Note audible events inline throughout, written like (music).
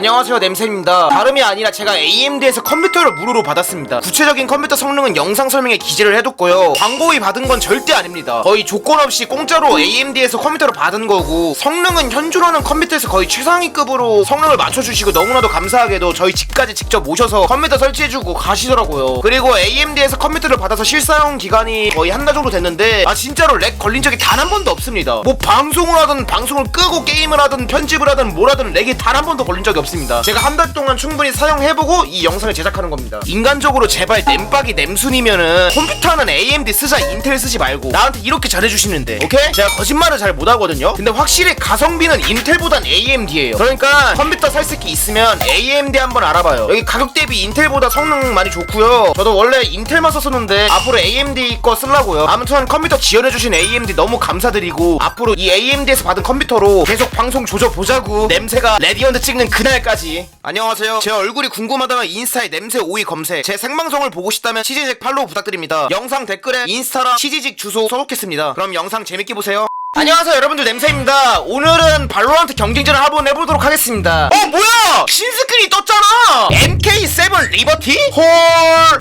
안녕하세요 냄새입니다. 다름이 아니라 제가 AMD에서 컴퓨터를 무료로 받았습니다. 구체적인 컴퓨터 성능은 영상 설명에 기재를 해뒀고요. 광고비 받은 건 절대 아닙니다. 거의 조건 없이 공짜로 AMD에서 컴퓨터를 받은 거고 성능은 현존하는 컴퓨터에서 거의 최상위급으로 성능을 맞춰주시고 너무나도 감사하게도 저희 집까지 직접 오셔서 컴퓨터 설치해주고 가시더라고요. 그리고 AMD에서 컴퓨터를 받아서 실사용 기간이 거의 한 달 정도 됐는데 아 진짜로 렉 걸린 적이 단 한 번도 없습니다. 뭐 방송을 하든 방송을 끄고 게임을 하든 편집을 하든 뭘 하든 렉이 단 한 번도 걸린 적이 없 습니다. 제가 한 달 동안 충분히 사용해보고 이 영상을 제작하는 겁니다. 인간적으로 제발 냄빡이 냄순이면은 컴퓨터는 AMD 쓰자 인텔 쓰지 말고 나한테 이렇게 잘해주시는데 오케이? 제가 거짓말을 잘 못하거든요? 근데 확실히 가성비는 인텔보단 AMD예요. 그러니까 컴퓨터 살 새끼 있으면 AMD 한번 알아봐요. 여기 가격 대비 인텔보다 성능 많이 좋고요. 저도 원래 인텔만 썼었는데 앞으로 AMD 거 쓰려고요. 아무튼 컴퓨터 지원해주신 AMD 너무 감사드리고 앞으로 이 AMD에서 받은 컴퓨터로 계속 방송 조져보자고 냄새가 레디언트 찍는 그날 까지 안녕하세요 제 얼굴이 궁금하다면 인스타에 냄새 오이 검색 제 생방송을 보고 싶다면 치즈직 팔로우 부탁드립니다 영상 댓글에 인스타랑 치즈직 주소 써놓겠습니다 그럼 영상 재밌게 보세요 안녕하세요 여러분들 냄새입니다 오늘은 발로란트 경쟁전을 한번 해보도록 하겠습니다 어 뭐야 신스크린이 떴잖아 MK7 리버티? 헐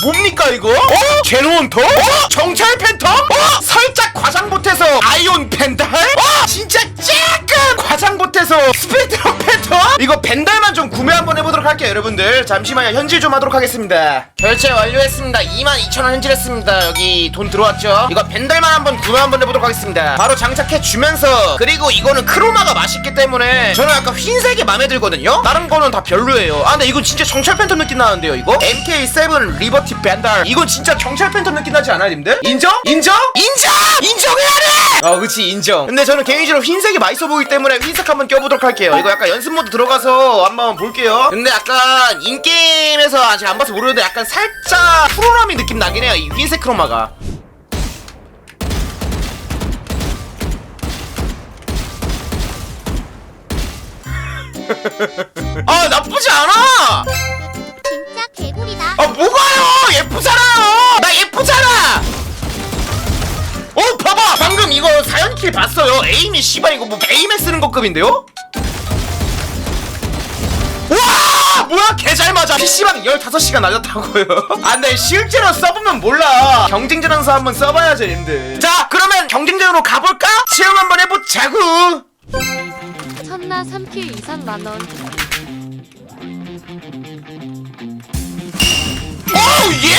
뭡니까 이거? 어? 제노헌터? 어? 정찰 팬텀? 어? 살짝 과장 못해서 아이온 펜달? 어? 진짜 쬐끔 과장 못해서 스펙트럼 팬 텀? 이거 벤달만 좀 구매 한번 해보도록 할게요 여러분들 잠시만요 현질 좀 하도록 하겠습니다 결제 완료했습니다 22,000원 현질했습니다 여기 돈 들어왔죠 이거 벤달만 한번 구매 한번 해보도록 하겠습니다 바로 장착해 주면서 그리고 이거는 크로마가 맛있기 때문에 저는 약간 흰색이 마음에 들거든요 다른 거는 다 별로예요 아 근데 이건 진짜 정찰 팬텀 느낌 나는데요 이거 MK7 리버티 벤달 이건 진짜 정찰 팬텀 느낌 나지 않아요 님들? 인정? 인정? 인정! 인정해야 돼! 어 그치 인정 근데 저는 개인적으로 흰색이 맛있어 보이기 때문에 흰색 한번 껴보도록 할게요 이거 약간 연습 모드 들어가서 한번 볼게요. 근데 약간 인게임에서 아직 안 봐서 모르는데 약간 살짝 프로라미 느낌 나긴 해요 이 흰색 크로마가. (laughs) 아 나쁘지 않아! 진짜 개구리다. 아 뭐가요? 예쁘잖아요! 나 예쁘잖아! 어 봐봐! 방금 이거 사연킬 봤어요. 에임이 씨발 이거 뭐 에임에 쓰는 것급인데요 와! 뭐야? 개 잘 맞아. PC방 15시간 날렸다고요. (laughs) 아 근데 실제로 써보면 몰라. 경쟁전에서 한번 써봐야죠 님들. 자 그러면 경쟁전으로 가볼까? 체험 한번 해보자구. 첫나 3킬 이상 만원. 오우 예!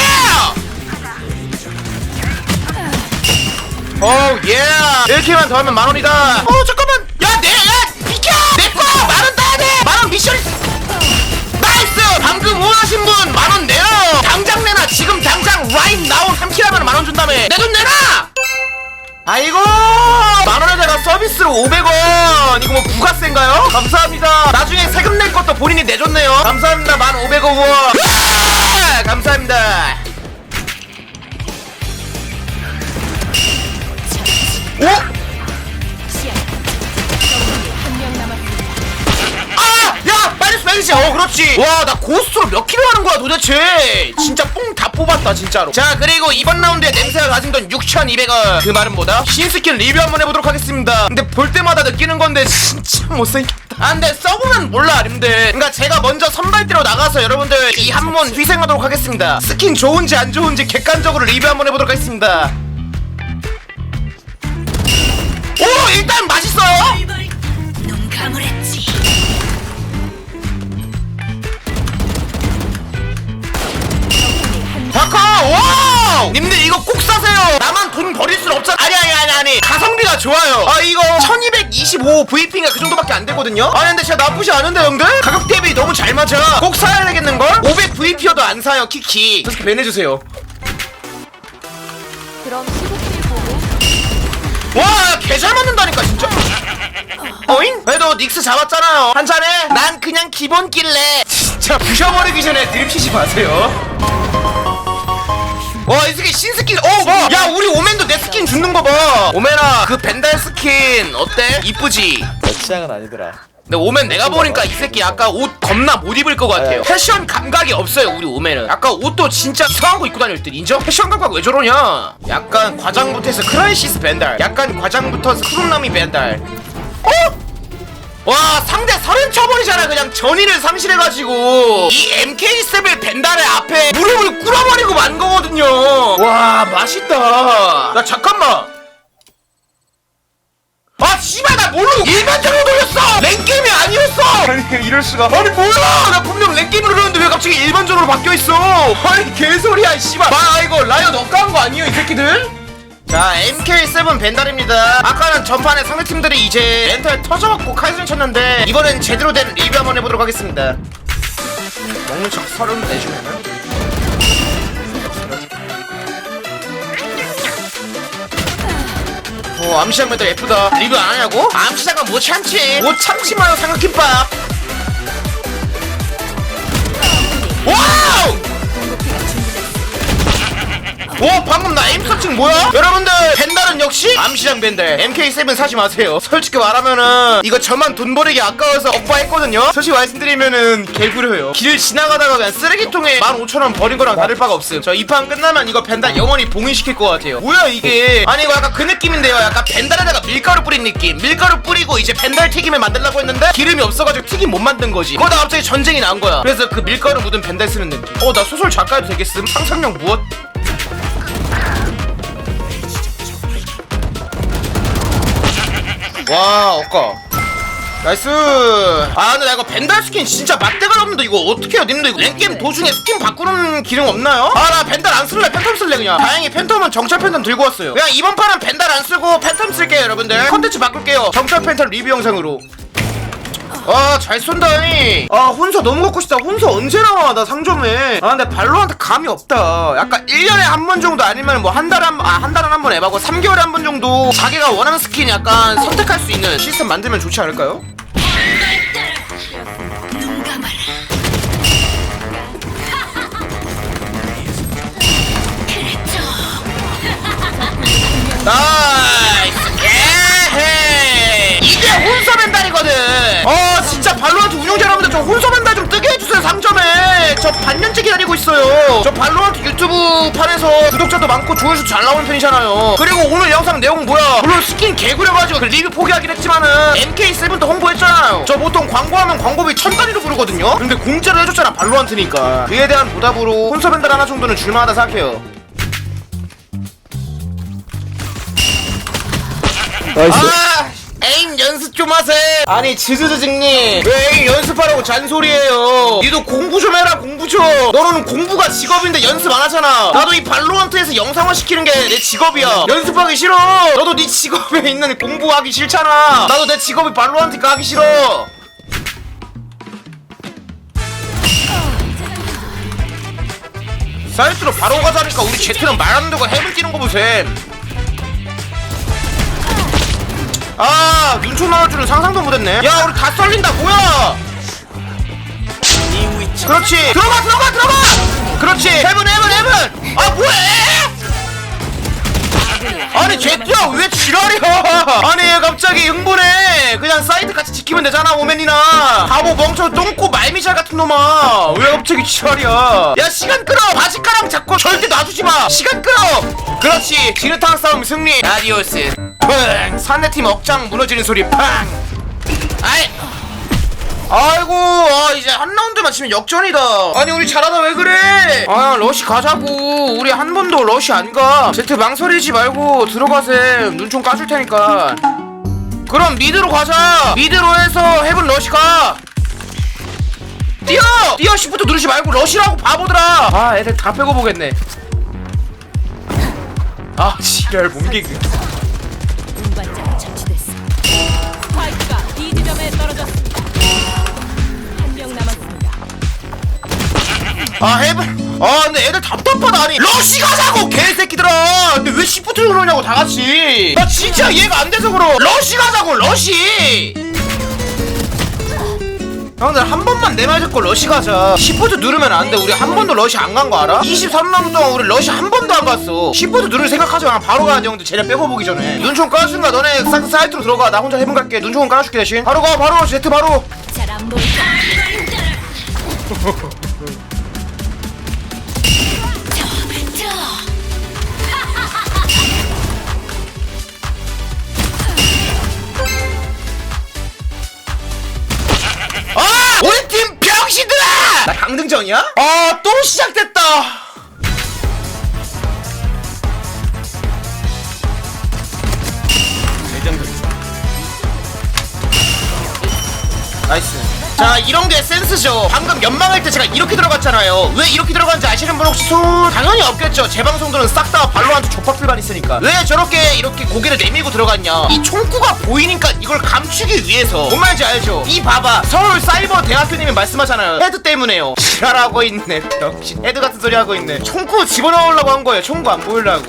오우 예! 1킬만 더 하면 만원이다. 어 잠깐만 나온 3킬 하면 만원 준다며. 내돈 내놔! 아이고! 만원에다가 서비스로 500원. 이거 뭐 부가세인가요? 감사합니다. 나중에 세금 낼 것도 본인이 내줬네요. 감사합니다. 1500원. 아, 감사합니다. 오? 마이너스 어 그렇지. 와 나 고스트로 몇 킬로 하는 거야 도대체? 진짜 뽕 다 뽑았다 진짜로. 자 그리고 이번 라운드에 냄새가 가진 돈 6,200원. 그 말은 뭐다? 신스킨 리뷰 한번 해보도록 하겠습니다. 근데 볼 때마다 느끼는 건데 진짜 (laughs) 못생겼다. 아 근데 써보면 몰라 님들. 그러니까 제가 먼저 선발대로 나가서 여러분들 이 한 번 희생하도록 하겠습니다. 스킨 좋은지 안 좋은지 객관적으로 리뷰 한번 해보도록 하겠습니다. 오 일단 맛있어요 와우 님들 이거 꼭 사세요 나만 돈 버릴 순 없잖아 아니 아니 아니 아니 가성비가 좋아요 아 이거 1225 VP가 그 정도밖에 안 되거든요 아니 근데 진짜 나쁘지 않은데 형들 가격 대비 너무 잘 맞아 꼭 사야 되겠는걸 500 VP여도 안 사요 키키 그래서 밴해주세요 그럼 15킬 보고 와, 개 잘 맞는다니까 진짜. 어잉? 그래도 닉스 잡았잖아요. 한 잔해. 난 그냥 기본 낄래. 진짜 부셔버리기 전에 드립치지 마세요. 와, 이 새끼 신스킨. 어, 봐. 야, 우리 오맨도 내 스킨 주는 거 봐. 오맨아, 그 벤달 스킨 어때? 이쁘지? 내 취향은 아니더라. 근데 오맨 내가 보니까 이 새끼 아까 옷 겁나 못 입을 것 같아요. 패션 감각이 없어요 우리 오맨은. 아까 옷도 진짜 이상한 거 입고 다닐 듯 인정? 패션 감각 왜 저러냐? 약간 과장부터 해서 크라이시스 벤달. 약간 과장부터 크롬나미 벤달. 어? 와 상대 서른 쳐버리잖아. 그냥 전의를 상실해가지고. 이 MK7 벤달의 앞에 무릎을 꿇어버리고 만 거거든요. 와 맛있다. 나 잠깐만. 아 씨발 나 모르고 일반적으로 돌렸어? 랭게임이 아니었어. 아니 이럴 수가. 아니 뭐야? 나 분명 랭게임으로 돌렸는데 왜 갑자기 일반적으로 바뀌어있어? 아니 개소리야 씨발. 마 이거 라이엇 억까한 거 아니에요 이 새끼들 자 MK7 벤달입니다. 아까는 전판에 상대팀들이 이제 멘탈 터져갖고 칼슨 쳤는데 이번엔 제대로 된 리뷰 한번 해보도록 하겠습니다. 먹는 척 서른 내주면은 오 암시장 멘탈 예쁘다. 리뷰 안 하냐고? 암시장은 못 참지. 못 참지마요 삼각김밥. 와우! 나 에임 서칭 뭐야? 여러분들 벤달은 역시? 암시장 벤달 MK7 사지 마세요. 솔직히 말하면은 이거 저만 돈 버리기 아까워서 억바했거든요? 솔직히 말씀드리면은 개구려요. 길 지나가다가 그냥 쓰레기통에 15,000원 버린 거랑 다를 바가 없음. 저 이 판 끝나면 이거 벤달 영원히 봉인시킬 것 같아요. 뭐야 이게? 아니 이거 약간 그 느낌인데요. 약간 벤달에다가 밀가루 뿌린 느낌. 밀가루 뿌리고 이제 벤달 튀김을 만들려고 했는데 기름이 없어가지고 튀김 못 만든 거지. 그러다 갑자기 전쟁이 난 거야. 그래서 그 밀가루 묻은 벤달 쓰는 느낌. 어 나 소설 작가해도 되겠음? 상상력 무엇 와 어까. 나이스! 아 근데 나 이거 벤달 스킨 진짜 맛대가 없는데 이거 어떻게 해요? 님들 이거 랭게임 도중에 스킨 바꾸는 기능 없나요? 아 나 벤달 안 쓸래. 팬텀 쓸래 그냥. 다행히 팬텀은 정찰 팬텀 들고 왔어요. 그냥 이번 판은 벤달 안 쓰고 팬텀 쓸게요 여러분들. 컨텐츠 바꿀게요. 정찰 팬텀 리뷰 영상으로 아 잘 쏜다니 아 혼서 너무 갖고 싶다. 혼서 언제 나와 나 상점에? 아 근데 발로한테 감이 없다. 약간 1년에 한 번 정도 아니면 뭐 한 달에 한 아 한 달에 한 번 해봐고 3개월에 한 번 정도 자기가 원하는 스킨 약간 선택할 수 있는 시스템 만들면 좋지 않을까요? 나 유튜브 판에서 구독자도 많고 조회수 잘 나오는 편이잖아요. 그리고 오늘 영상 내용 뭐야? 물론 스킨 개구려가지고 그 리뷰 포기하긴 했지만은 MK7도 홍보했잖아요. 저 보통 광고하면 광고비 천 단위로 부르거든요. 근데 공짜로 해줬잖아 발로한테니까. 그에 대한 보답으로 혼서 벤달 하나 정도는 줄만하다 생각해요. 아 에임 연습 좀 하세요. 아니 지즈즈직님 왜 연습하라고 잔소리해요? 니도 공부 좀 해라 공부 좀. 너는 공부가 직업인데 연습 안 하잖아. 나도 이 발로란트에서 영상화 시키는 게 내 직업이야. 연습하기 싫어. 너도 네 직업에 있는 공부하기 싫잖아. 나도 내 직업이 발로란트가 하기 싫어. 사이트로 바로 가자니까 우리 제트는 말안 듣고 해븐 뛰는 거 보셈 아 눈총 나올 줄은 상상도 못했네. 야 우리 다 썰린다 뭐야? 그렇지. 들어가 들어가 들어가! 그렇지. 해븐 해븐 해븐! 아 뭐해? 아니 제트야 왜 지랄이야? 아니 얘 갑자기 흥분해. 그냥 사이트 같이 지키면 되잖아 오맨이나. 바보 멍청 똥꼬 말미잘 같은 놈아. 왜 갑자기 지랄이야? 야 시간 끌어. 바지가랑 잡고 절대 놔두지마. 시간 끌어. 그렇지. 지르탕 싸움 승리. 아디오스. 팡 상대팀 억장 무너지는 소리. 팡. 아이. 아이고 아, 이제 한 라운드만 치면 역전이다. 아니 우리 잘하다 왜 그래? 아 러시 가자고. 우리 한 번도 러시 안가. 제트 망설이지 말고 들어가셈 눈좀 까줄 테니까. 그럼 미드로 가자. 미드로 해서 해븐 러시 가 뛰어! 뛰어 시프트 누르지 말고 러시라고 바보들아 아 애들 다 빼고 보겠네 아 지랄 몸개그 운반자가 처치됐어. 스파이크가 B 지점에 떨어졌습니다. 한 명 남았습니다. 아 해븐 아 근데 애들 답답하다 아니 러시 가자고 개새끼들아 근데 왜 시프트 누르냐고 다같이 나 진짜 이해가 안 돼서 그러 러시 가자고 러시 형들 한 번만 내 말 듣고 러시 가자. 시프트 누르면 안돼. 우리 한 번도 러시 안 간 거 알아? 23라운드 동안 우리 러시 한 번도 안 갔어. 시프트 누를 생각하지 마. 바로 가야 돼 형들. 쟤네 빼고 보기 전에. 눈총 까준가 너네 사, 사이트로 들어가. 나 혼자 해븐 갈게. 눈총은 깔아줄게 대신. 바로 가 바로. 제트 바로. 잘안 보이죠? (laughs) 이런 게 센스죠. 방금 연망할 때 제가 이렇게 들어갔잖아요. 왜 이렇게 들어간지 아시는 분 혹시? 손 당연히 없겠죠. 제 방송들은 싹 다 발로한테 족밥들만 있으니까. 왜 저렇게 이렇게 고개를 내밀고 들어갔냐? 이 총구가 보이니까 이걸 감추기 위해서. 뭔 말인지 알죠? 이 봐봐. 서울 사이버 대학교님이 말씀하잖아요. 헤드 때문에요. 지랄하고 있네. 역시 헤드 같은 소리 하고 있네. 총구 집어넣으려고 한 거예요. 총구 안 보이려고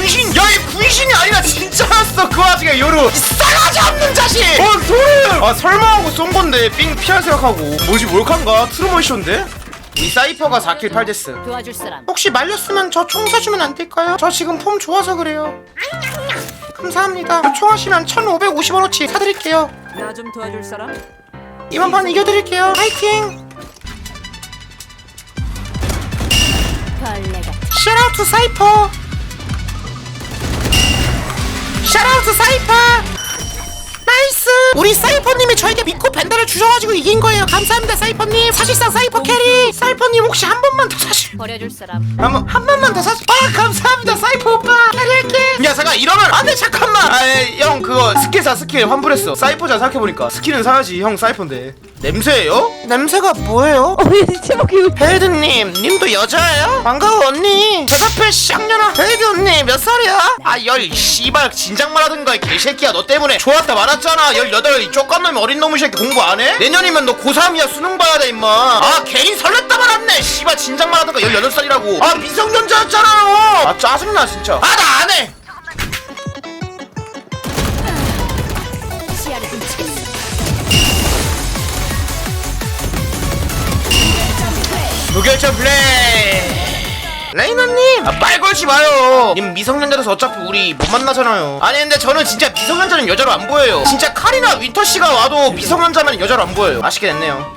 얘 분신 야얘 분신이 아니라 진짜였어 그 와중에 요루. 이 싸가지 없는 자식! 뭔 소리야 아 설마 하고 쏜 건데 삥 피할 생각하고. 뭐지 몰칸가? 트루먼쇼인데? 이 사이퍼가 4킬 8데스. 도와줄 사람. 혹시 말렸으면 저 총 사주면 안 될까요? 저 지금 폼 좋아서 그래요. 감사합니다. 총 하시면 1550원어치 사드릴게요. 나 좀 도와줄 사람. 이번 판 이겨드릴게요. 파이팅! 벌레가 샤라우트 사이퍼 샤라우트 사이퍼. 나이스. 우리 사이퍼님이 저에게 믿고 벤달을 주셔가지고 이긴 거예요. 감사합니다 사이퍼님. 사실상 사이퍼 캐리. 사이퍼님 혹시 한 번만 더 사실 버려줄 사람. 한, 번, 한 번만 더 사실 아 감사합니다 사이퍼 오빠. 캐리할게. 야 잠깐 이러면 안돼 잠깐만. 아형 그거 스킬 사 스킬 환불했어. 사이퍼자 생각해보니까 스킬은 사야지. 형 사이퍼인데 냄새예요? 냄새가 뭐예요? 헤이드님, 님도 여자예요? 반가워 언니. 대답해 쌍년아. 헤이드 언니 몇 살이야? 아열 씨발 진작 말하든가 이 개새끼야 너 때문에 좋았다 말았잖아. 열여덟 이 쪽간놈이 어린 놈의 새끼 공부 안 해? 내년이면 너 고3이야 수능 봐야 돼 임마. 아 괜히 설렜다 말았네. 씨발 진작 말하든가 열여덟 살이라고. 아 미성년자였잖아요. 아 짜증나 진짜. 아 나 안 해. 무결점 플레이! 레이나님! 아, 빨 걸지 마요! 님 미성년자라서 어차피 우리 못 만나잖아요. 아니 근데 저는 진짜 미성년자는 여자로 안 보여요. 진짜 칼이나 윈터씨가 와도 미성년자면 여자로 안 보여요. 맛있게 됐네요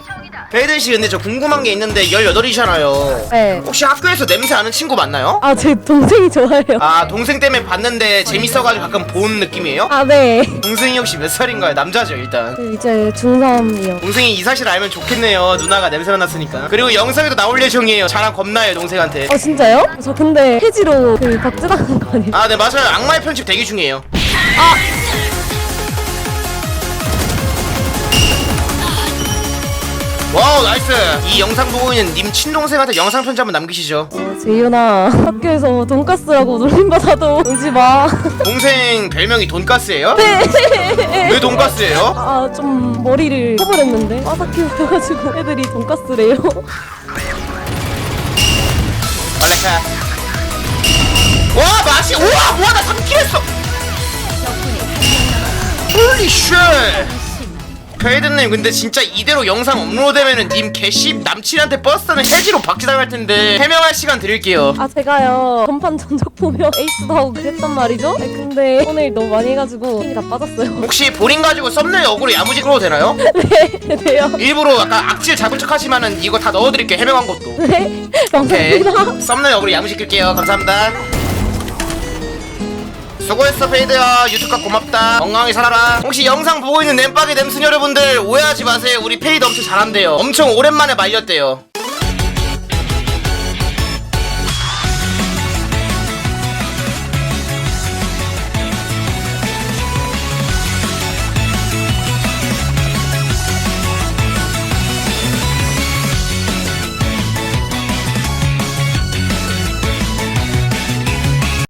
베이든씨 근데 저 궁금한 게 있는데 18이잖아요 네. 혹시 학교에서 냄새 아는 친구 맞나요? 아, 제 동생이 좋아해요. 아 동생 때문에 봤는데 재밌어가지고 가끔 본 느낌이에요? 아, 네. 동생이 혹시 몇 살인가요? 남자죠 일단 그 이제 중3이요. 동생이 이 사실 알면 좋겠네요 누나가 냄새가 났으니까 그리고 영상에도 나올 예정이에요 자랑 겁나요 동생한테 어, 진짜요? 저 근데 해지로 그 박제당한 거 아니에요? 아, 네, 맞아요. 악마의 편집 대기 중이에요. 와우, 나이스. 이 영상 보고 있는 님 친동생한테 영상 편지 한번 남기시죠. 어, 재윤아, 학교에서 돈가스라고 놀림받아도 울지 마. 동생 별명이 돈가스예요? 네. 왜 돈가스예요? 아, 좀 머리를 커버렸는데 바삭히 웃겨가지고 애들이 돈가스래요. 발레카. 와, 맛이, 우와, 뭐야, 나 3킬 했어. 홀리 쉣. 페이드님 근데 진짜 이대로 영상 업로드되면은 님 개씹 남친한테 버스 타는 해지로 박지당할 텐데 해명할 시간 드릴게요 아, 제가요, 전판 전적 보며 에이스도 하고 그랬단 말이죠? 네, 근데 오늘 너무 많이 해가지고 힘이 다 빠졌어요. 혹시 본인 가지고 썸네일 어그로 야무지 끌어도 되나요? (laughs) 네, 돼요. 일부러 약간 악질 잡은 척 하시면은 이거 다 넣어드릴게요 해명한 것도 네, 오케이 감사합니다. 썸네일 어그로 야무지 끌게요 감사합니다 수고했어 페이드야. 유튜브가 고맙다. 건강히 살아라. 혹시 영상 보고 있는 램빡의 냄순 여러분들 오해하지 마세요. 우리 페이드 엄청 잘한대요. 엄청 오랜만에 말렸대요